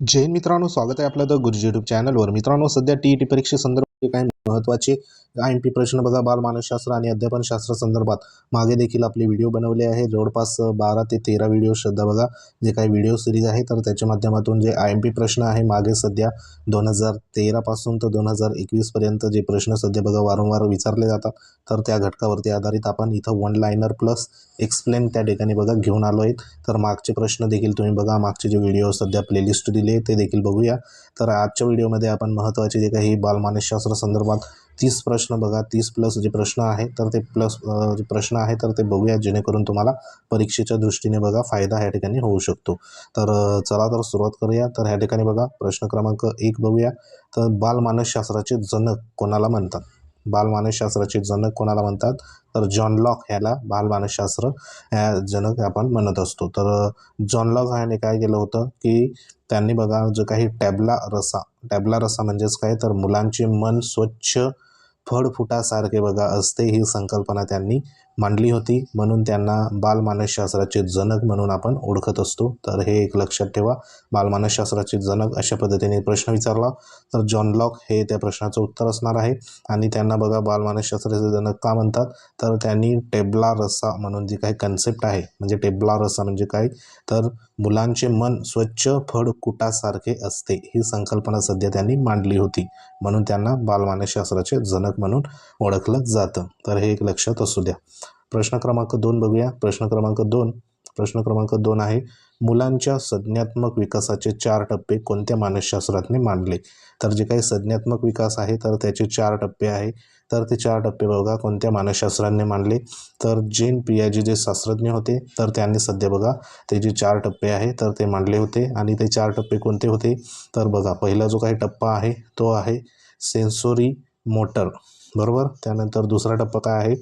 जैन मित्रांनो स्वागत आहे आपलं द गुरुजी युट्यूब चॅनलवर मित्रांनो सध्या टी ई टी परीक्षेसंदर्भात काही महत्त्वाचे आय एम पी प्रश्न बघा बालमानसशास्त्र आणि अध्यापनशास्त्र संदर्भात. मागे देखील आपले व्हिडिओ बनवले आहे जवळपास बारा ते तेरा व्हिडिओ सध्या बघा. जे काही व्हिडिओ सिरीज आहे तर त्याच्या माध्यमातून जे आय एम पी प्रश्न आहे मागे सध्या दोन हजार तेरापासून तर दोन हजार एकवीसपर्यंत जे प्रश्न सध्या बघा वारंवार विचारले जातात. तर त्या घटकावरती आधारित आपण इथं वन लायनर प्लस एक्सप्लेन त्या ठिकाणी बघा घेऊन आलो आहेत. तर मागचे प्रश्न देखील तुम्ही बघा. मागचे जे व्हिडिओ सध्या प्लेलिस्ट दिले ते देखील बघूया. तर आजच्या व्हिडिओमध्ये आपण महत्त्वाचे जे काही बालमानसशास्त्र संदर्भात तीस प्रश्न बघा. तीस प्लस जे प्रश्न आहे तर ते प्लस जे प्रश्न आहे तर ते बघूया. जेणेकरून तुम्हाला परीक्षेच्या दृष्टीने बघा फायदा ह्या ठिकाणी होऊ शकतो. तर चला तर सुरुवात करूया. तर ह्या ठिकाणी बघा प्रश्न क्रमांक एक बघूया. तर बालमानसशास्त्राचे जनक कोणाला म्हणतात? बालमानसशास्त्राचे जनक कोणाला म्हणतात? तर जॉन लॉक ह्याला बालमानसशास्त्र ह्या जनक आपण म्हणत असतो. तर जॉन लॉक ह्याने काय केलं होतं की त्यांनी बघा जो काही टॅबला रसा टॅबला रसा म्हणजेच काय? तर मुलांचे मन स्वच्छ फळफुटासारखे बघा असते ही संकल्पना त्यांनी मांडली होती. म्हणून त्यांना बालमानसशास्त्राचे जनक म्हणून आपण ओळखत असतो. तर हे एक लक्षात ठेवा. बालमानसशास्त्राचे जनक अशा पद्धतीने प्रश्न विचारला. तर जॉन लॉक हे त्या प्रश्नाचं उत्तर असणार आहे. आणि त्यांना बघा बालमानसशास्त्राचे जनक का म्हणतात? तर त्यांनी टेबला रस्सा म्हणून जी काही कन्सेप्ट आहे म्हणजे टेबला रस्सा म्हणजे काय? तर मुलांचे मन स्वच्छ फळकुटासारखे असते ही संकल्पना सध्या त्यांनी मांडली होती. म्हणून त्यांना बालमानसशास्त्राचे जनक म्हणून ओळखलं जातं. तर हे एक लक्षात असू द्या. प्रश्न क्रमांक दोन बघूया. प्रश्न क्रमांक दोन. प्रश्न क्रमांक दोन आहे मुलांच्या संज्ञात्मक विकासाचे चार टप्पे कोणत्या मानसशास्त्रातने मांडले? तर जे काही संज्ञात्मक विकास आहे तर त्याचे चार टप्पे आहे. तर ते चार टप्पे बघा कोणत्या मानसशास्त्राने मांडले? तर जेन पियाजी जे शास्त्रज्ञ होते तर त्यांनी सध्या बघा ते जे चार टप्पे आहे तर ते मांडले होते. आणि ते चार टप्पे कोणते होते? तर बघा पहिला जो काही टप्पा आहे तो आहे सेन्सोरी मोटर. बरोबर? त्यानंतर दुसरा टप्पा काय आहे?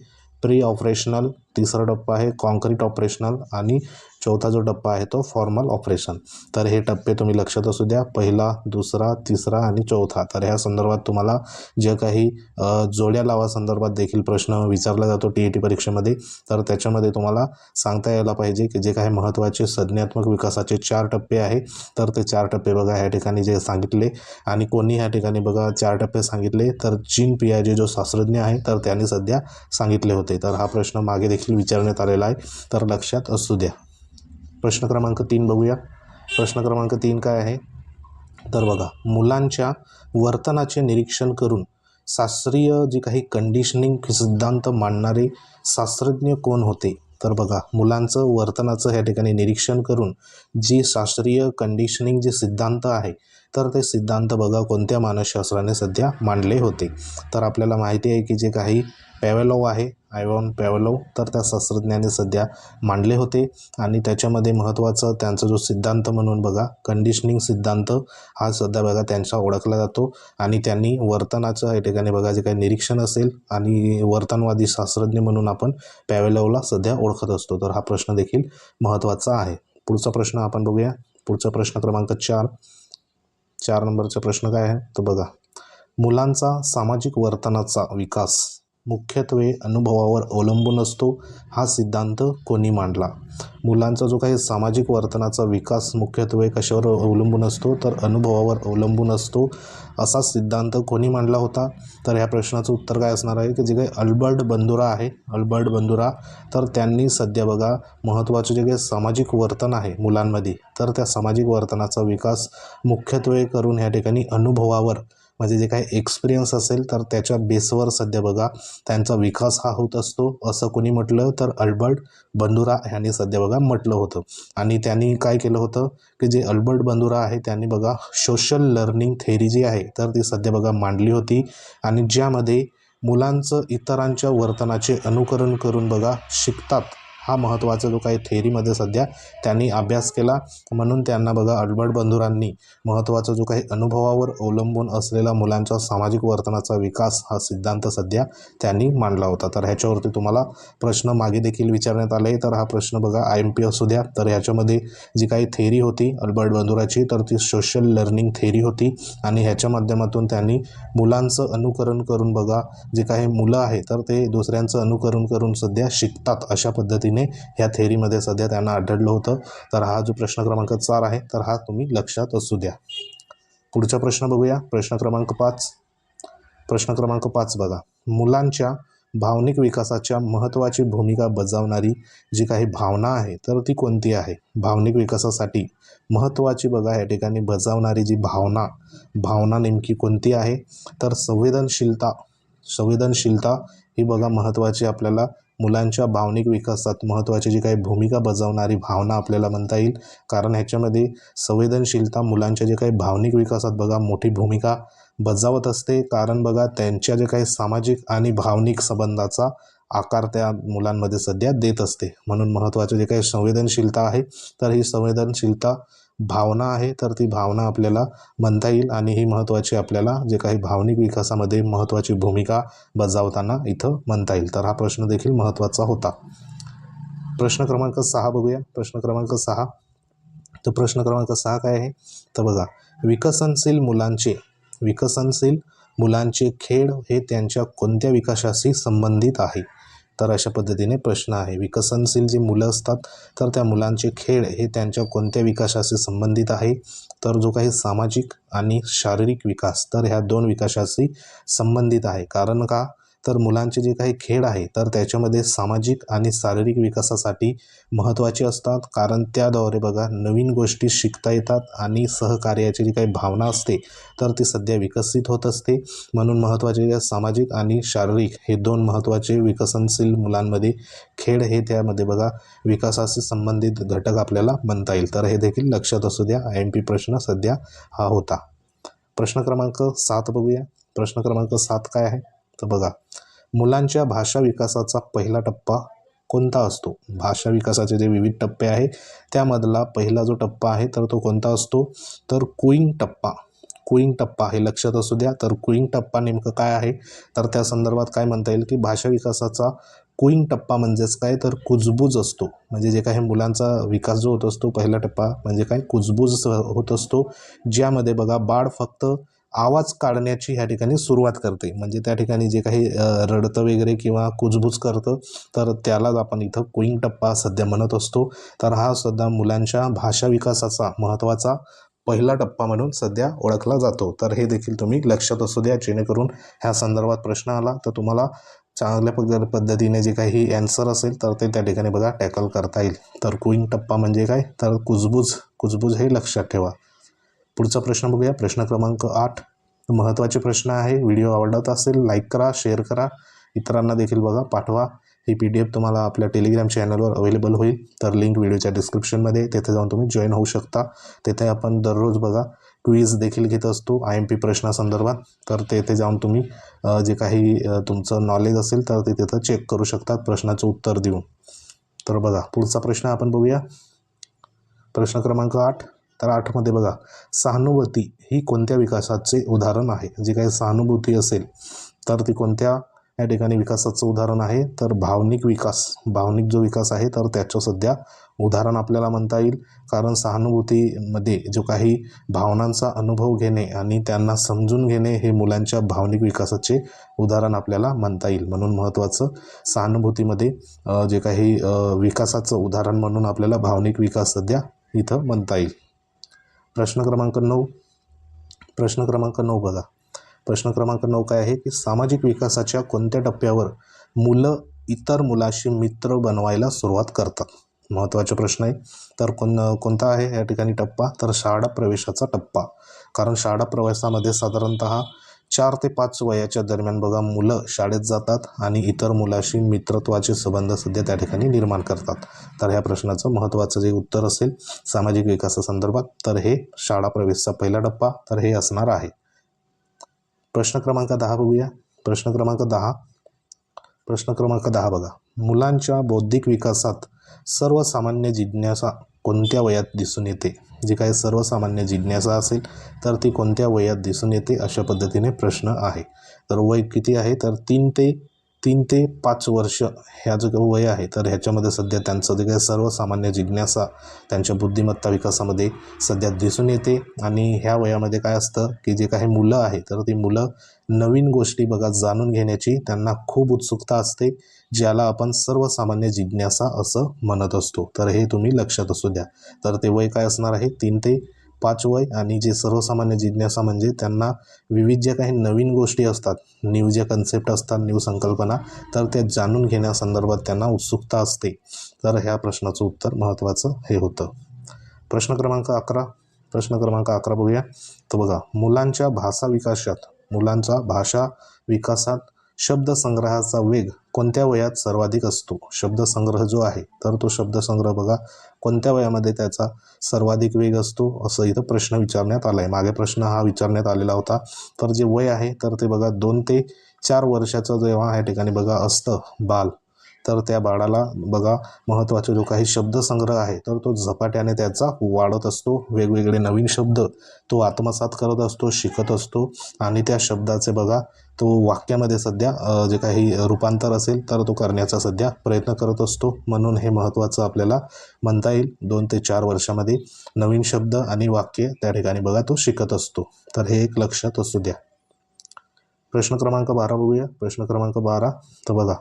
प्री ऑपरेशनल तिसरा टप्पा आहे कॉन्क्रीट ऑपरेशनल आणि चौथा जो टप्पा आहे तो फॉर्मल ऑपरेशन तर हे टप्पे तुम्ही लक्षात असू द्या. पहिला दुसरा तिसरा आणि चौथा. तर ह्या संदर्भात तुम्हाला जे काही जोड्या लावा संदर्भात देखील प्रश्न विचारला जातो टी ई टी परीक्षेमध्ये. तर त्याच्यामध्ये तुम्हाला सांगता यायला पाहिजे की जे काही महत्त्वाचे संज्ञात्मक विकासाचे चार टप्पे आहे. तर ते चार टप्पे बघा ह्या ठिकाणी जे सांगितले आणि कोणी ह्या ठिकाणी बघा चार टप्पे सांगितले तर चीन पियाजे जो शास्त्रज्ञ आहे तर त्यांनी सध्या सांगितले होते. तर हा प्रश्न मागे देखील विचारण्यात आलेला आहे. तर लक्षात असू द्या. प्रश्न क्रमांक तीन बघूया. प्रश्न क्रमांक तीन काय आहे? तर बघा मुलांच्या वर्तनाचे निरीक्षण करून शास्त्रीय जे काही कंडिशनिंग सिद्धांत मांडणारे शास्त्रज्ञ कोण होते? तर बघा मुलांचं वर्तनाचं ह्या ठिकाणी निरीक्षण करून जी शास्त्रीय कंडिशनिंग जे सिद्धांत आहे तर ते सिद्धांत बघा कोणत्या मानसशास्त्राने सध्या मांडले होते. तर आपल्याला माहिती आहे की जे काही पॅवेलोव आहे आयवॉन पॅवेलोव तर त्या शास्त्रज्ञाने सध्या मांडले होते. आणि त्याच्यामध्ये महत्त्वाचं त्यांचा जो सिद्धांत म्हणून बघा कंडिशनिंग सिद्धांत हा सध्या बघा त्यांचा ओळखला जातो. आणि त्यांनी वर्तनाचं या ठिकाणी बघा जे काही निरीक्षण असेल आणि वर्तनवादी शास्त्रज्ञ म्हणून आपण पॅवेलोवला सध्या ओळखत असतो. तर हा प्रश्न देखील महत्त्वाचा आहे. पुढचा प्रश्न आपण बघूया. पुढचा प्रश्न क्रमांक चार. चार नंबरचा प्रश्न काय आहे? तर बघा मुलांचा सामाजिक वर्तनाचा विकास. मुख्यत्वे अनुभवावर अवलंबून असतो हा सिद्धांत कोणी मांडला? मुलांचा जो काही सामाजिक वर्तनाचा विकास मुख्यत्वे कशावर अवलंबून असतो तर अनुभवावर अवलंबून असतो असा सिद्धांत कोणी मांडला होता? तर ह्या प्रश्नाचं उत्तर काय असणार आहे? की जे काही अल्बर्ट बंधुरा आहे अल्बर्ट बंधुरा तर त्यांनी सध्या बघा महत्त्वाचे जे काही सामाजिक वर्तन आहे मुलांमध्ये तर त्या सामाजिक वर्तनाचा विकास मुख्यत्वे करून ह्या ठिकाणी अनुभवावर म्हणजे जे काही एक्सपिरियन्स असेल तर त्याच्या बेसवर सध्या बघा त्यांचा विकास हा होत असतो. असं कोणी म्हटलं तर अल्बर्ट बंधुरा ह्यांनी सध्या बघा म्हटलं होतं. आणि त्यांनी काय केलं होतं की जे अल्बर्ट बंधुरा आहे त्यांनी बघा सोशल लर्निंग थेरी जी आहे तर ती सध्या बघा मांडली होती. आणि ज्यामध्ये मुलांचं इतरांच्या वर्तनाचे अनुकरण करून बघा शिकतात. हा महत्त्वाचा जो काही थेरीमध्ये सध्या त्यांनी अभ्यास केला म्हणून त्यांना बघा अल्बर्ट बंधुरांनी महत्त्वाचा जो काही अनुभवावर अवलंबून असलेला मुलांच्या सामाजिक वर्तनाचा विकास हा सिद्धांत सध्या त्यांनी मांडला होता. तर ह्याच्यावरती तुम्हाला प्रश्न मागे देखील विचारण्यात आले. तर हा प्रश्न बघा आय एम पी असू द्या. तर ह्याच्यामध्ये जी काही थेरी होती अल्बर्ट बंधुराची तर ती सोशल लर्निंग थेरी होती. आणि ह्याच्या माध्यमातून त्यांनी मुलांचं अनुकरण करून बघा जे काही मुलं आहे तर ते दुसऱ्यांचं अनुकरण करून सध्या शिकतात अशा पद्धतीने. म्हणणे ह्या थेअरीमध्ये सध्या त्यांना आढळलं होतं. तर हा जो प्रश्न क्रमांक चार आहे तर हा तुम्ही लक्षात असू द्या. पुढचा प्रश्न बघूया. प्रश्न क्रमांक पाच. प्रश्न क्रमांक पाच बघा. मुलांच्या भावनिक विकासाच्या महत्त्वाची भूमिका बजावणारी जी काही भावना आहे तर ती कोणती आहे? भावनिक विकासासाठी महत्त्वाची बघा या ठिकाणी बजावणारी जी भावना भावना नेमकी कोणती आहे? तर संवेदनशीलता संवेदनशीलता ही बघा महत्त्वाची आपल्याला मुलांच्या भावनिक विकासात महत्त्वाची जी काही भूमिका बजावणारी भावना आपल्याला म्हणता येईल कारण ह्याच्यामध्ये संवेदनशीलता मुलांच्या जे काही भावनिक विकासात बघा मोठी भूमिका बजावत असते. कारण बघा त्यांच्या जे काही सामाजिक आणि भावनिक संबंधाचा आकार त्या मुलांमध्ये सध्या देत असते. म्हणून महत्त्वाचे जे काही संवेदनशीलता आहे तर ही संवेदनशीलता भावना आहे तर ती भावना आपल्याला म्हणता येईल आणि ही महत्त्वाची आपल्याला जे काही भावनिक विकासामध्ये महत्त्वाची भूमिका बजावताना इथं म्हणता येईल. तर हा प्रश्न देखील महत्त्वाचा होता. प्रश्न क्रमांक सहा बघूया. प्रश्न क्रमांक सहा. तर प्रश्न क्रमांक सहा काय आहे? तर बघा विकसनशील मुलांचे विकसनशील मुलांचे खेळ हे त्यांच्या कोणत्या विकासाशी संबंधित आहे? तर अशा पद्धतीने प्रश्न आहे. विकसनशील जी मुलं असतात तर त्या मुलांचे खेळ हे त्यांच्या कोणत्या विकासाशी संबंधित आहे? तर जो काही सामाजिक आणि शारीरिक विकास तर ह्या दोन विकासाशी संबंधित आहे. कारण का? तर मुलांचे जे काही खेळ आहे तर त्याच्यामध्ये सामाजिक आणि शारीरिक विकासासाठी महत्त्वाचे असतात. कारण त्याद्वारे बघा नवीन गोष्टी शिकता येतात आणि सहकार्याची जी काही भावना असते तर ती सध्या विकसित होत असते. म्हणून महत्त्वाचे सामाजिक आणि शारीरिक हे दोन महत्त्वाचे विकसनशील मुलांमध्ये खेळ हे त्यामध्ये बघा विकासाशी संबंधित घटक आपल्याला म्हणता येईल. तर हे देखील लक्षात असू द्या आय एम पी प्रश्न सध्या हा होता. प्रश्न क्रमांक सात बघूया. प्रश्न क्रमांक सात काय आहे? तर बघा मुलांच्या भाषा विकासाचा पहिला टप्पा कोणता असतो? भाषा विकासाचे जे विविध टप्पे आहे त्यामधला पहिला जो टप्पा आहे तर तो कोणता असतो? तर कुईंग टप्पा. कुईंग टप्पा हे लक्षात असू द्या. तर कुईंग टप्पा नेमकं काय आहे? तर त्या संदर्भात काय म्हणता येईल की भाषा विकासाचा कुईंग टप्पा म्हणजेच काय? तर कुजबूज असतो. म्हणजे जे काही मुलांचा विकास जो होत असतो पहिला टप्पा म्हणजे काय? कुजबूज होत असतो. ज्यामध्ये बघा बाळ फक्त आवाज काढण्याची ह्या ठिकाणी सुरुवात करते. म्हणजे त्या ठिकाणी जे काही रडतं वगैरे किंवा कुजबूज करतं तर त्यालाच आपण इथं कुईंग टप्पा सध्या म्हणत असतो. तर हा सध्या मुलांच्या भाषा विकासाचा महत्त्वाचा पहिला टप्पा म्हणून सध्या ओळखला जातो. तर हे देखील तुम्ही लक्षात असू द्या जेणेकरून ह्या संदर्भात प्रश्न आला तर तुम्हाला चांगल्या पद्ध पद्धतीने जे काही ॲन्सर असेल तर ते त्या ठिकाणी बघा टॅकल करता येईल. तर कुईंग टप्पा म्हणजे काय? तर कुजबूज कुजबूज हे लक्षात ठेवा. पुढचा प्रश्न बघूया. प्रश्न क्रमांक आठ. महत्त्वाचे प्रश्न आहे. व्हिडिओ आवडत असेल लाईक करा शेअर करा. इतरांना देखील बघा पाठवा. ही पी डी एफ तुम्हाला आपल्या टेलिग्राम चॅनलवर अवेलेबल होईल. तर लिंक व्हिडिओच्या डिस्क्रिप्शनमध्ये तेथे जाऊन तुम्ही जॉईन होऊ शकता. तेथे आपण दररोज बघा क्विज देखील घेत असतो. आय एम पी प्रश्नासंदर्भात तर तेथे जाऊन तुम्ही जे काही तुमचं नॉलेज असेल तर ते तिथं चेक करू शकतात. प्रश्नाचं उत्तर देऊन. तर बघा पुढचा प्रश्न आपण बघूया. प्रश्न क्रमांक आठ. तर आठमध्ये बघा सहानुभूती ही कोणत्या विकासाचे उदाहरण आहे? जी काही सहानुभूती असेल तर ती कोणत्या या ठिकाणी विकासाचं उदाहरण आहे? तर भावनिक विकास भावनिक जो विकास आहे तर त्याचं सध्या उदाहरण आपल्याला म्हणता येईल. कारण सहानुभूतीमध्ये जो काही भावनांचा अनुभव घेणे आणि त्यांना समजून घेणे हे मुलांच्या भावनिक विकासाचे उदाहरण आपल्याला म्हणता येईल. म्हणून महत्त्वाचं सहानुभूतीमध्ये जे काही विकासाचं उदाहरण म्हणून आपल्याला भावनिक विकास सध्या इथं म्हणता येईल. प्रश्न क्रमांक नऊ. प्रश्न क्रमांक नऊ बघा. प्रश्न क्रमांक नऊ काय आहे की सामाजिक विकासाच्या कोणत्या टप्प्यावर मुलं इतर मुलाशी मित्र बनवायला सुरुवात करतात? महत्त्वाचा प्रश्न आहे. तर कोण कोणता आहे? या ठिकाणी टप्पा. तर शाळा प्रवेशाचा टप्पा. कारण शाळा प्रवेशामध्ये साधारणत चार ते पाच वयाच्या दरम्यान बघा मुलं शाळेत जातात आणि इतर मुलाशी मित्रत्वाचे संबंध सध्या त्या ठिकाणी निर्माण करतात. तर ह्या प्रश्नाचं महत्त्वाचं जे उत्तर असेल सामाजिक विकासासंदर्भात तर हे शाळा प्रवेशचा पहिला टप्पा तर हे असणार आहे. प्रश्न क्रमांक दहा बघूया. प्रश्न क्रमांक दहा. प्रश्न क्रमांक दहा बघा. मुलांच्या बौद्धिक विकासात सर्वसामान्य जिज्ञासा कोणत्या वयात दिसून येते? जी काही सर्वसामान्य जिज्ञासा असेल तर ती कोणत्या वयात दिसून येते अशा पद्धतीने प्रश्न आहे. तर वय किती आहे? तर तीन ते तीन ते पाच वर्ष ह्या जो काही वय आहे तर ह्याच्यामध्ये सध्या त्यांचं जे काही सर्वसामान्य जिज्ञासा त्यांच्या बुद्धिमत्ता विकासामध्ये सध्या दिसून येते. आणि ह्या वयामध्ये काय असतं की जे काही मुलं आहे तर ती मुलं नवीन गोष्टी बघा जाणून घेण्याची त्यांना खूप उत्सुकता असते ज्याला आपण सर्वसामान्य जिज्ञासा असं म्हणत असतो. तर हे तुम्ही लक्षात असू द्या. तर ते वय काय असणार आहे? तीन ते पाच वय आणि जे सर्वसामान्य जिज्ञासा म्हणजे त्यांना विविध ज्या काही नवीन गोष्टी असतात न्यू ज्या कन्सेप्ट असतात न्यू संकल्पना तर त्या जाणून घेण्यासंदर्भात त्यांना उत्सुकता असते. तर ह्या प्रश्नाचं उत्तर महत्त्वाचं हे होतं. प्रश्न क्रमांक अकरा. प्रश्न क्रमांक अकरा बघूया. तर बघा मुलांच्या भाषा विकासात मुलांचा भाषा विकासात शब्दसंग्रहाचा वेग कोणत्या वयात सर्वाधिक असतो? शब्दसंग्रह जो आहे तर तो शब्दसंग्रह बघा. कोणत्या वयामध्ये त्याचा सर्वाधिक वेग असतो? असं इथं प्रश्न विचारण्यात आला आहे मागे प्रश्न हा विचारण्यात आलेला होता. तर जे वय आहे तर ते बघा दोन ते चार वर्षाचं जेव्हा ह्या ठिकाणी बघा असतं बाल. तर त्या बाळाला बघा महत्त्वाचा जो काही शब्दसंग्रह आहे तर तो झपाट्याने त्याचा वाढत असतो. वेगवेगळे नवीन शब्द तो आत्मसात करत असतो शिकत असतो. आणि त्या शब्दाचे बघा तो वाक्यामध्ये सध्या जे काही रूपांतर असेल तर तो करण्याचा सध्या प्रयत्न करत असतो. म्हणून हे महत्त्वाचं आपल्याला म्हणता येईल. दोन ते चार वर्षामध्ये नवीन शब्द आणि वाक्य त्या ठिकाणी बघा तो शिकत असतो. तर हे एक लक्षात असू द्या. प्रश्न क्रमांक बारा बघूया. प्रश्न क्रमांक बारा तर बघा.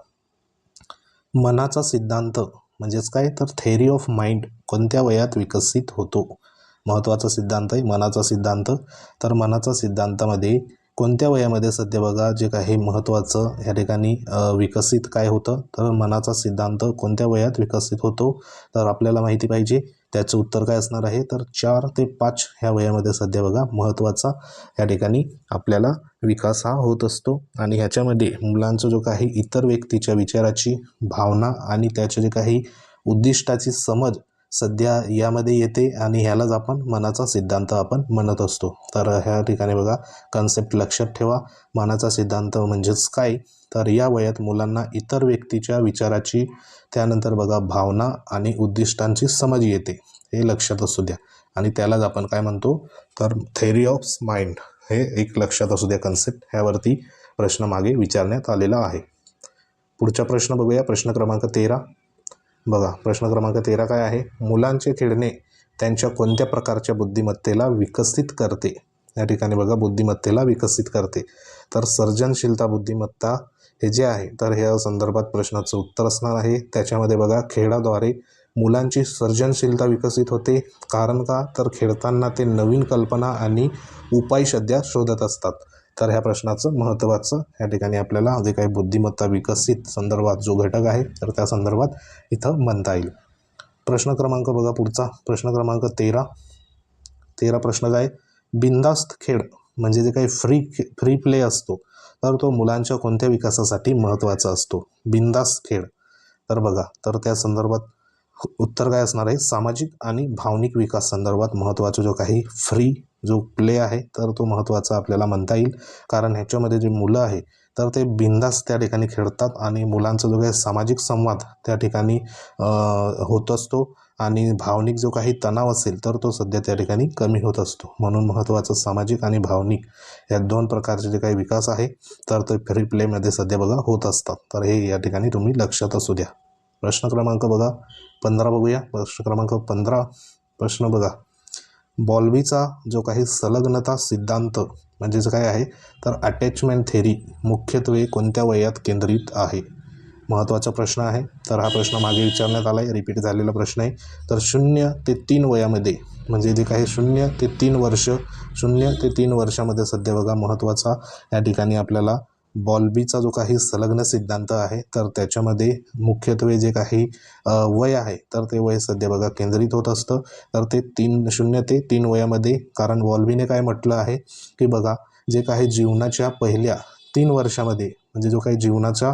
मनाचा सिद्धांत म्हणजेच काय? तर थेअरी ऑफ माइंड कोणत्या वयात विकसित होतो? महत्त्वाचा सिद्धांत आहे मनाचा सिद्धांत. तर मनाचा सिद्धांतामध्ये कोणत्या वयामध्ये सध्या बघा जे काही महत्त्वाचं ह्या ठिकाणी विकसित काय होतं? तर मनाचा सिद्धांत कोणत्या वयात विकसित होतो? तर आपल्याला माहिती पाहिजे त्याचं उत्तर काय असणार आहे? तर चार ते पाच ह्या वयामध्ये सध्या बघा महत्त्वाचा या ठिकाणी आपल्याला विकास हा होत असतो. आणि ह्याच्यामध्ये मुलांचं जो काही इतर व्यक्तीच्या विचाराची भावना आणि त्याचे जे काही उद्दिष्टाची समज सध्या यामध्ये येते आणि ह्यालाच आपण मनाचा सिद्धांत आपण म्हणत असतो. तर ह्या ठिकाणी बघा कन्सेप्ट लक्षात ठेवा. मनाचा सिद्धांत म्हणजेच काय? तर या वयात मुलांना इतर व्यक्तीच्या विचाराची त्यानंतर बघा भावना आणि उद्दिष्टांची समज येते. हे लक्षात असू द्या. आणि त्यालाच आपण काय म्हणतो? तर थेअरी ऑफ माइंड हे एक लक्षात असू द्या कन्सेप्ट ह्यावरती प्रश्न मागे विचारण्यात आलेला आहे. पुढचा प्रश्न बघूया. प्रश्न क्रमांक तेरा. बघा प्रश्न क्रमांक तेरा काय आहे? मुलांचे खेळणे त्यांच्या कोणत्या प्रकारच्या बुद्धिमत्तेला विकसित करते? या ठिकाणी बघा बुद्धिमत्तेला विकसित करते. तर सर्जनशीलता बुद्धिमत्ता हे जे आहे तर ह्या संदर्भात प्रश्नाचं उत्तर असणार आहे. त्याच्यामध्ये बघा खेळाद्वारे मुलांची सर्जनशीलता विकसित होते. कारण का? तर खेळताना ते नवीन कल्पना आणि उपाय सध्या शोधत असतात. तर ह्या प्रश्नाचं महत्त्वाचं या ठिकाणी आपल्याला जे काही बुद्धिमत्ता विकसित संदर्भात जो घटक आहे तर त्या संदर्भात इथं म्हणता येईल. प्रश्न क्रमांक बघा पुढचा. प्रश्न क्रमांक तेरा. तेरा प्रश्न काय? बिंदास्त खेळ म्हणजे जे काही फ्री फ्री प्ले असतो तर तो मुलांच्या कोणत्या विकासासाठी महत्त्वाचा असतो? बिंदास्त खेळ. तर बघा तर त्या संदर्भात उत्तर काय असणार आहे? सामाजिक आणि भावनिक विकास संदर्भात महत्त्वाचा जो काही फ्री जो प्ले आहे तर तो महत्त्वाचा आपल्याला म्हणता येईल. कारण ह्याच्यामध्ये जे मुलं आहे तर ते बिंदास त्या ठिकाणी खेळतात आणि मुलांचा जो काही सामाजिक संवाद त्या ठिकाणी होत असतो आणि भावनिक जो काही तणाव असेल तर तो सध्या त्या ठिकाणी कमी होत असतो. म्हणून महत्त्वाचं सामाजिक आणि भावनिक या दोन प्रकारचे जे काही विकास आहे तर ते फ्री प्लेमध्ये सध्या बघा होत असतात. तर हे या ठिकाणी तुम्ही लक्षात असू द्या. प्रश्न क्रमांक बघा. पंधरा बघूया. प्रश्न क्रमांक पंधरा. प्रश्न बघा. बॉल्बीचा जो काही संलग्नता सिद्धांत म्हणजेच काय आहे? तर अटॅचमेंट थेरी मुख्यत्वे कोणत्या वयात केंद्रित आहे? महत्त्वाचा प्रश्न आहे. तर हा प्रश्न मागे विचारण्यात आला आहे रिपीट झालेला प्रश्न आहे. तर शून्य ते तीन वयामध्ये म्हणजे जे काही शून्य ते तीन वर्ष शून्य ते तीन वर्षामध्ये सध्या बघा महत्त्वाचा या ठिकाणी आपल्याला बॉल्बीचा जो काही संलग्न सिद्धांत आहे तर त्याच्यामध्ये मुख्यत्वे जे काही वय आहे तर ते वय सध्या बघा केंद्रित होत असतं. तर ते तीन शून्य ते तीन वयामध्ये कारण बॉल्बीने काय म्हटलं आहे की बघा जे काही जीवनाच्या पहिल्या तीन वर्षामध्ये म्हणजे जो काही जीवनाच्या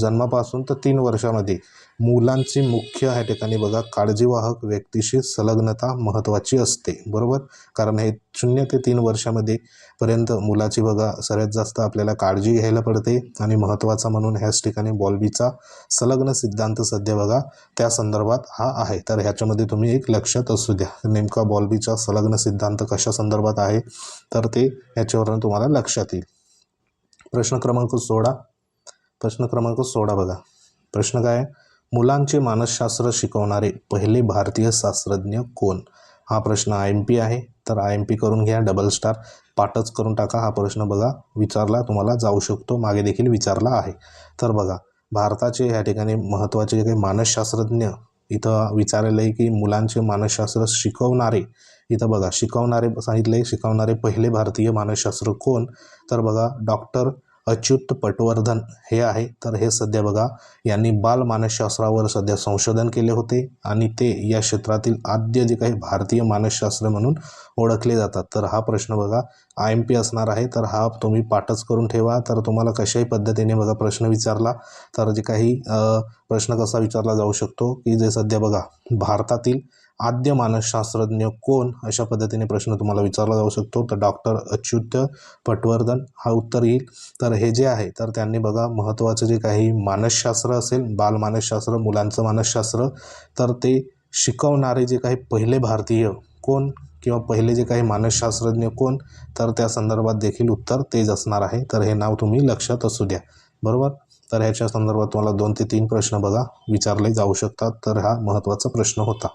जन्मापासून तर तीन वर्षामध्ये मुलांची मुख्य ह्या ठिकाणी बघा काळजीवाहक व्यक्तीशी संलग्नता महत्त्वाची असते. बरोबर? कारण हे शून्य ते तीन वर्षामध्ये पर्यंत मुलाची बघा सर्वात जास्त आपल्याला काळजी घ्यायला पडते. आणि महत्त्वाचा म्हणून ह्याच ठिकाणी बॉल्बीचा संलग्न सिद्धांत सध्या बघा त्या संदर्भात हा आहे. तर ह्याच्यामध्ये तुम्ही एक लक्षात असू द्या. नेमका बॉल्बीचा संलग्न सिद्धांत कशा संदर्भात आहे? तर ते ह्याच्यावरून तुम्हाला लक्षात येईल. प्रश्न क्रमांक सोळा. प्रश्न क्रमांक सोळा बघा. प्रश्न काय आहे? मुलांचे मानसशास्त्र शिकवणारे पहिले भारतीय शास्त्रज्ञ कोण? हा प्रश्न आय एम पी आहे. तर आय एम पी करून घ्या डबल स्टार पाठच करून टाका हा प्रश्न बघा. विचारला तुम्हाला जाऊ शकतो. मागे देखील विचारला आहे. तर बघा भारताचे ह्या ठिकाणी महत्त्वाचे जे काही मानसशास्त्रज्ञ इथं विचारलेलं आहे की मुलांचे मानसशास्त्र शिकवणारे इथं बघा शिकवणारे सांगितले शिकवणारे पहिले भारतीय मानसशास्त्र कोण? तर बघा डॉक्टर अच्युत पटवर्धन हे आहे. तर हे सध्या बघा यांनी बाल मानसशास्त्रावर सध्या संशोधन केले होते आणि ते या क्षेत्रातील आद्य जे काही भारतीय मानसशास्त्र म्हणून ओळखले जातात. तर हा प्रश्न बघा आय एम पी असणार आहे. तर हा तुम्ही पाठच करून ठेवा. तर तुम्हाला कशाही पद्धतीने बघा प्रश्न विचारला तर जे काही प्रश्न कसा विचारला जाऊ शकतो की जे सध्या बघा भारतातील आद्य मानसशास्त्रज्ञ कोण? अशा पद्धतीने प्रश्न तुम्हाला विचारला जाऊ शकतो. तर डॉक्टर अच्युत पटवर्धन हा उत्तर येईल. तर हे जे आहे तर त्यांनी बघा महत्त्वाचं जे काही मानसशास्त्र असेल बालमानसशास्त्र मुलांचं मानसशास्त्र तर ते शिकवणारे जे काही पहिले भारतीय कोण किंवा पहिले जे काही मानसशास्त्रज्ञ कोण तर त्या संदर्भात देखील उत्तर तेच असणार आहे. तर हे नाव तुम्ही लक्षात असू द्या. बरोबर? तर ह्याच्या संदर्भात तुम्हाला दोन ते तीन प्रश्न बघा विचारले जाऊ शकतात. तर हा महत्त्वाचा प्रश्न होता.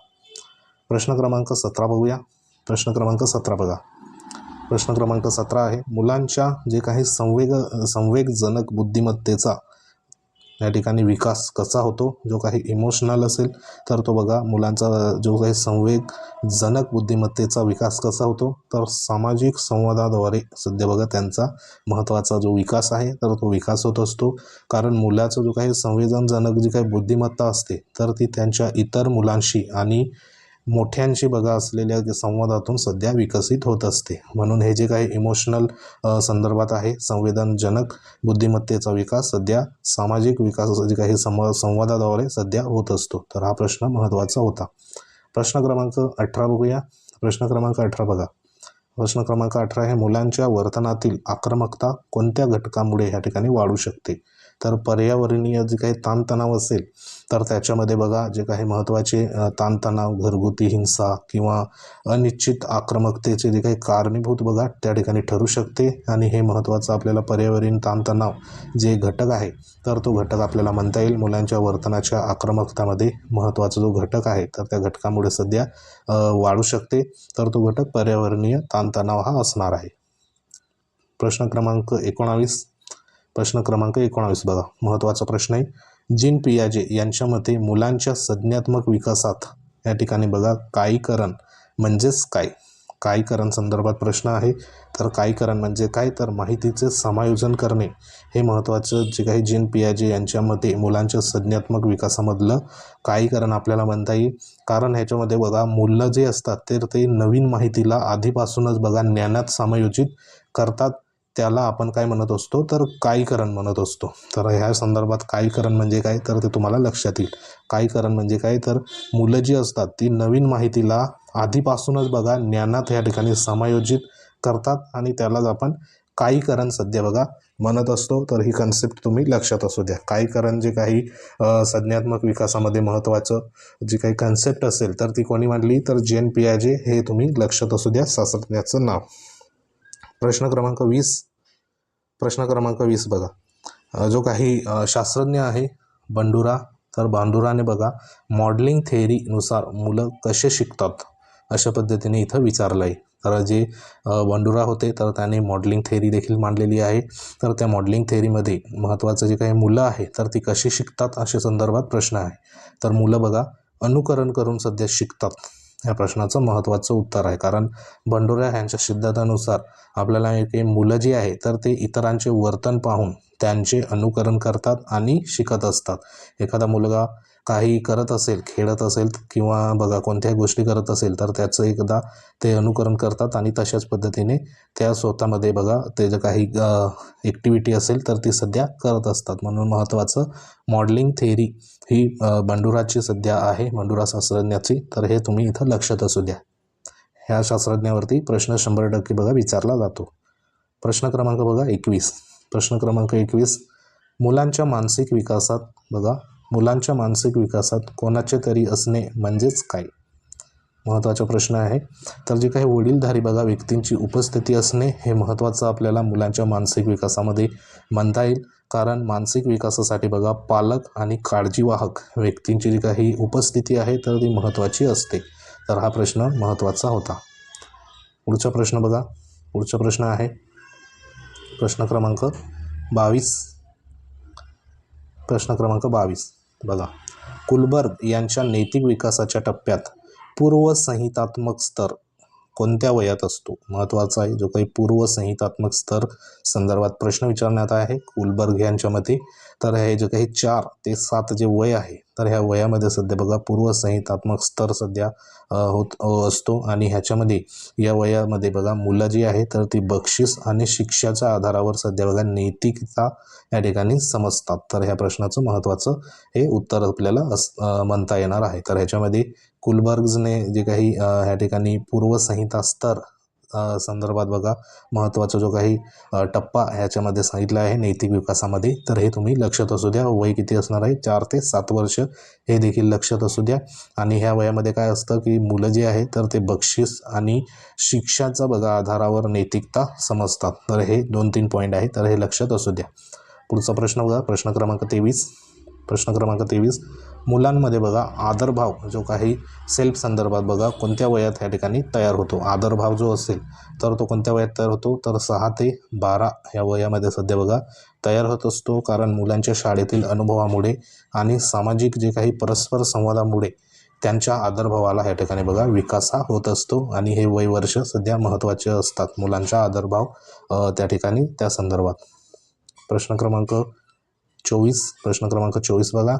प्रश्न क्रमांक सतरा बघूया. प्रश्न क्रमांक सतरा बघा. प्रश्न क्रमांक सतरा आहे. मुलांच्या जे काही संवेग संवेगजनक बुद्धिमत्तेचा या ठिकाणी विकास कसा होतो जो काही इमोशनल असेल तर तो बघा. मुलांचा जो काही संवेगजनक बुद्धिमत्तेचा विकास कसा होतो तर सामाजिक संवादाद्वारे सध्या बघा त्यांचा महत्त्वाचा जो विकास आहे तर तो विकास होत असतो. कारण मुलाचं जो काही संवेदनजनक जी काही बुद्धिमत्ता असते तर ती त्यांच्या इतर मुलांशी आणि मोठ्यांशी बघा असलेल्या संवादातून सध्या विकसित होत असते. म्हणून हे जे काही इमोशनल संदर्भात आहे संवेदनजनक बुद्धिमत्तेचा विकास सध्या सामाजिक विकास जे काही सम संवादाद्वारे सध्या होत असतो. तर हा प्रश्न महत्त्वाचा होता. प्रश्न क्रमांक अठरा बघूया. प्रश्न क्रमांक अठरा बघा. प्रश्न क्रमांक अठरा हे मुलांच्या वर्तनातील आक्रमकता कोणत्या घटकामुळे ह्या ठिकाणी वाढू शकते? तर पर्यावरणीय जे काही ताणतणाव असेल तर त्याच्यामध्ये बघा जे काही महत्त्वाचे ताणतणाव घरगुती हिंसा किंवा अनिश्चित आक्रमकतेचे जे काही कारणीभूत बघा त्या ठिकाणी ठरू शकते. आणि हे महत्त्वाचं आपल्याला पर्यावरणीय ताणतणाव जे घटक आहे तर तो घटक आपल्याला म्हणता येईल मुलांच्या वर्तनाच्या आक्रमकतामध्ये महत्त्वाचा जो घटक आहे तर त्या घटकामुळे सध्या वाढू शकते. तर तो घटक पर्यावरणीय ताणतणाव हा असणार आहे. प्रश्न क्रमांक एकोणावीस. प्रश्न क्रमांक एकोणावीस बघा. महत्त्वाचा प्रश्न आहे. जीन पियाजे यांच्या मते मुलांच्या संज्ञात्मक विकासात या ठिकाणी बघा कायीकरण म्हणजेच काय कायीकरण संदर्भात प्रश्न आहे. तर कायीकरण म्हणजे काय? तर माहितीचे समायोजन करणे. हे महत्त्वाचं जे काही जीन पियाजे यांच्या मते मुलांच्या संज्ञात्मक विकासामधलं कायीकरण आपल्याला म्हणता येईल. कारण ह्याच्यामध्ये बघा मुलं जे असतात तर ते नवीन माहितीला आधीपासूनच बघा ज्ञानात समायोजित करतात. त्याला आपण काय म्हणत असतो तर कायकरण म्हणत असतो. तर ह्या संदर्भात कायकरण म्हणजे काय? तर ते तुम्हाला लक्षात येईल. कायकरण म्हणजे काय? तर मुलं जी असतात ती नवीन माहितीला आधीपासूनच बघा ज्ञानात ह्या ठिकाणी समायोजित करतात आणि त्यालाच आपण कायीकरण सध्या बघा म्हणत असतो. तर ही कन्सेप्ट तुम्ही लक्षात असू द्या. कायीकरण जे काही संज्ञात्मक विकासामध्ये महत्त्वाचं जी काही कन्सेप्ट असेल तर ती कोणी मांडली? तर जे एन पी आय जे हे तुम्ही लक्षात असू द्या शास्त्रज्ञाचं नाव. प्रश्न क्रमांक वीस. प्रश्न क्रमांक वीस बघा. जो काही शास्त्रज्ञ आहे बंडुरा तर बांडुराने बघा मॉडेलिंग थेअरीनुसार मुलं कसे शिकतात अशा पद्धतीने इथं विचारलं आहे तर जे बंडुरा होते तर त्याने मॉडेलिंग थेअरी देखील मांडलेली आहे. तर त्या मॉडेलिंग थेअरीमध्ये महत्त्वाचं जे काही मुलं आहे तर ती कशी शिकतात अशा संदर्भात प्रश्न आहे. तर मुलं बघा अनुकरण करून सध्या शिकतात. या प्रश्नाचं महत्त्वाचं उत्तर आहे. कारण बंडोऱ्या यांच्या सिद्धांतानुसार आपल्याला एक मुलं जी आहे तर ते इतरांचे वर्तन पाहून त्यांचे अनुकरण करतात आणि शिकत असतात. एखादा मुलगा काही करत असेल खेळत असेल किंवा बघा कोणत्याही गोष्टी करत असेल तर त्याचं एकदा ते अनुकरण करतात आणि तशाच पद्धतीने त्या स्वतःमध्ये बघा ते जे काही ॲक्टिव्हिटी असेल तर ती सध्या करत असतात. म्हणून महत्त्वाचं मॉडेलिंग थेअरी ही बंडुराची सध्या आहे बंडुरा शास्त्रज्ञाची. तर हे तुम्ही इथं लक्षात असू द्या. ह्या शास्त्रज्ञावरती प्रश्न शंभर टक्के बघा विचारला जातो. प्रश्न क्रमांक बघा एकवीस. प्रश्न क्रमांक एकवीस. मुलांच्या मानसिक विकासात बघा मुलांच्या मानसिक विकासात कोणाचे तरी असणे म्हणजेच काय? महत्त्वाचा प्रश्न आहे. तर जे काही वडीलधारी बघा व्यक्तींची उपस्थिती असणे हे महत्त्वाचं आपल्याला मुलांच्या मानसिक विकासामध्ये म्हणता येईल. कारण मानसिक विकासासाठी बघा पालक आणि काळजीवाहक व्यक्तींची जी काही उपस्थिती आहे तर ती महत्त्वाची असते. तर हा प्रश्न महत्त्वाचा होता. पुढचा प्रश्न बघा. पुढचा प्रश्न आहे. प्रश्न क्रमांक बावीस. प्रश्न क्रमांक बावीस. बघा कुलबर्ग यांच्या नैतिक विकासाच्या टप्प्यात पूर्वसंहितात्मक स्तर कोणत्या वयात असतो? महत्त्वाचा आहे जो काही पूर्वसंहितात्मक स्तर संदर्भात प्रश्न विचारण्यात आहे कुलबर्ग यांच्या मते तर हे जे काही चार ते सात जे वय आहे तर ह्या वयामध्ये सध्या बघा पूर्वसंहितात्मक स्तर सध्या होत असतो. आणि ह्याच्यामध्ये या वयामध्ये बघा मुलं जी आहे तर ती बक्षीस आणि शिक्षाच्या आधारावर सध्या बघा नैतिकता या ठिकाणी समजतात. तर ह्या प्रश्नाचं महत्त्वाचं हे उत्तर आपल्याला अस म्हणता येणार आहे. तर ह्याच्यामध्ये कुलबर्ग्सने जे काही ह्या ठिकाणी पूर्वसंहिता स्तर संदर्भात बघा महत्त्वाचा जो काही टप्पा ह्याच्यामध्ये सांगितला आहे नैतिक विकासामध्ये तर हे तुम्ही लक्षात असू द्या वय किती असणार आहे चार ते सात वर्ष हे देखील लक्षात असू द्या. आणि ह्या वयामध्ये काय असतं की मुलं जे आहे तर ते बक्षीस आणि शिक्षाचा बघा आधारावर नैतिकता समजतात. तर हे दोन तीन पॉईंट आहे तर हे लक्षात असू द्या. पुढचा प्रश्न बघा प्रश्न क्रमांक तेवीस. प्रश्न क्रमांक तेवीस. मुलांमध्ये बघा आदरभाव जो काही सेल्फ संदर्भात बघा कोणत्या वयात या ठिकाणी तयार होतो? आदरभाव जो असेल तर तो कोणत्या वयात तयार होतो? तर सहा ते बारा ह्या वयामध्ये सध्या बघा तयार होत असतो. कारण मुलांच्या शाळेतील अनुभवामुळे आणि सामाजिक जे काही परस्पर संवादामुळे त्यांच्या आदरभावाला ह्या ठिकाणी बघा विकास हा होत असतो. आणि हे वय वर्ष सध्या महत्त्वाचे असतात. मुलांचा आदरभाव त्या ठिकाणी त्या संदर्भात. प्रश्न क्रमांक चोवीस प्रश्न क्रमांक चोवीस बघा.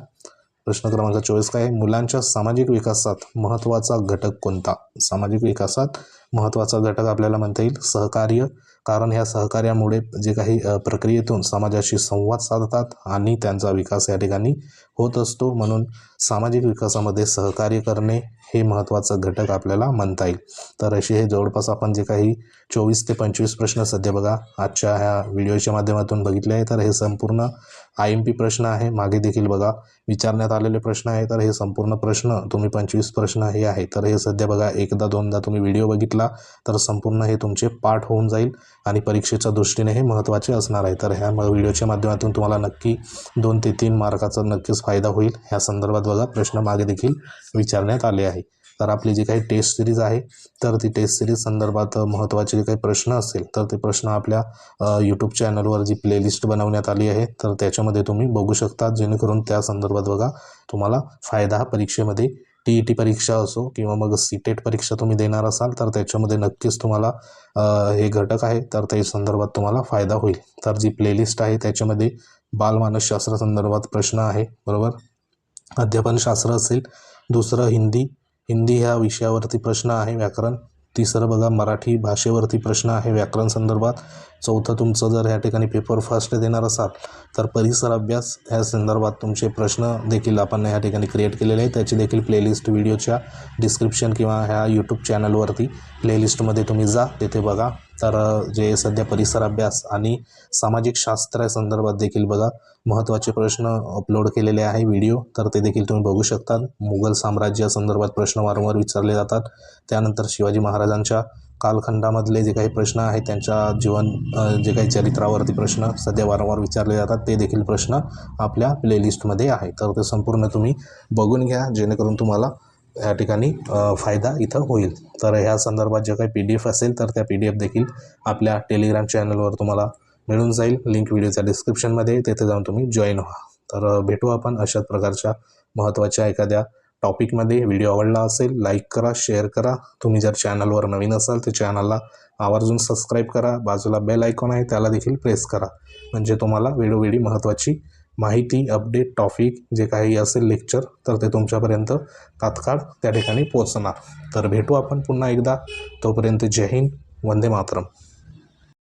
प्रश्न क्रमांक चोवीस काय मुलांच्या सामाजिक विकासात महत्त्वाचा घटक कोणता? सामाजिक विकासात महत्त्वाचा घटक आपल्याला म्हणता येईल सहकार्य. कारण ह्या सहकार्यामुळे जे काही प्रक्रियेतून समाजाशी संवाद साधतात आणि त्यांचा विकास या ठिकाणी होत असतो. म्हणून सामाजिक विकासामध्ये सहकार्य करणे हे महत्त्वाचं घटक आपल्याला म्हणता येईल. तर असे हे जवळपास आपण जे काही चोवीस ते पंचवीस प्रश्न सध्या बघा आजच्या ह्या व्हिडिओच्या माध्यमातून बघितले आहे तर हे संपूर्ण आय एम पी प्रश्न आहे. मागे देखील बघा विचारण्यात आलेले प्रश्न आहे तर हे संपूर्ण प्रश्न तुम्ही पंचवीस प्रश्न हे आहे. तर हे सध्या बघा एकदा दोनदा तुम्ही व्हिडिओ बघितला तर संपूर्ण हे तुमचे पाठ होऊन जाईल आणि परीक्षेच्या दृष्टीने हे महत्त्वाचे असणार आहे. तर ह्या व्हिडिओच्या माध्यमातून तुम्हाला नक्की दोन ते तीन मार्काचा नक्कीच फायदा होईल. ह्या संदर्भात बघा प्रश्न मागे देखील विचारण्यात आले आहे. तर आपली जी काही टेस्ट सिरीज आहे तर ती टेस्ट सिरीज संदर्भात महत्त्वाचे जे काही प्रश्न असेल तर ते प्रश्न आपल्या यूट्यूब चॅनलवर जी प्लेलिस्ट बनवण्यात आली आहे तर त्याच्यामध्ये तुम्ही बघू शकता. जेणेकरून त्या संदर्भात बघा तुम्हाला फायदा हा परीक्षेमध्ये टी ई टी परीक्षा असो किंवा मग सी टेट परीक्षा तुम्ही देणार असाल तर त्याच्यामध्ये नक्कीच तुम्हाला हे घटक आहे. तर त्या संदर्भात तुम्हाला फायदा होईल. तर जी प्लेलिस्ट आहे त्याच्यामध्ये बालमानसशास्त्र संदर्भात प्रश्न आहे बरोबर? अध्यापनशास्त्र असेल दुसरं हिंदी. हिंदी ह्या विषयावरती प्रश्न आहे व्याकरण. तिसरं बघा मराठी भाषेवरती प्रश्न आहे व्याकरण संदर्भात. चौथं तुमचं जर ह्या ठिकाणी पेपर फास्ट देणार असाल तर परिसर अभ्यास ह्या संदर्भात तुमचे प्रश्न देखील आपण ह्या ठिकाणी क्रिएट केलेले आहे त्याची देखील प्लेलिस्ट व्हिडिओच्या डिस्क्रिप्शन किंवा ह्या यूट्यूब चॅनलवरती प्लेलिस्टमध्ये तुम्ही जा तिथे बघा. तर जे सध्या परिसर अभ्यास आणि सामाजिक शास्त्र संदर्भात देखील बघा महत्त्वाचे प्रश्न अपलोड केलेले आहे व्हिडिओ तर ते देखील तुम्ही बघू शकता मुघल साम्राज्यासंदर्भात प्रश्न वारंवार विचारले जातात. त्यानंतर शिवाजी महाराजांच्या कालखंडामधले जे काही प्रश्न आहेत त्यांच्या जीवन जे काही चरित्रावरती प्रश्न सध्या वारंवार विचारले जातात ते देखील प्रश्न आपल्या प्लेलिस्टमध्ये आहे. तर ते संपूर्ण तुम्ही बघून घ्या जेणेकरून तुम्हाला या ठिकाणी फायदा इथं होईल. तर ह्या संदर्भात जे काही पी डी एफ असेल तर त्या पी डी एफ देखील आपल्या टेलिग्राम चॅनलवर तुम्हाला मिळून जाईल. लिंक व्हिडिओच्या डिस्क्रिप्शनमध्ये तेथे जाऊन तुम्ही जॉईन व्हा. तर भेटू आपण अशाच प्रकारच्या महत्त्वाच्या एखाद्या टॉपिकमध्ये व्हिडिओ आवडला असेल लाईक करा शेअर करा. तुम्ही जर चॅनलवर नवीन असाल तर चॅनलला आवर्जून सबस्क्राईब करा. बाजूला बेल आयकॉन आहे त्याला देखील प्रेस करा. म्हणजे तुम्हाला वेळोवेळी महत्त्वाची माहिती अपडेट टॉपिक जे काही असेल लेक्चर तर ते तुमच्यापर्यंत तात्काळ त्या ठिकाणी पोचणार तर भेटू आपण पुन्हा एकदा. तोपर्यंत जय हिंद वंदे मातरम.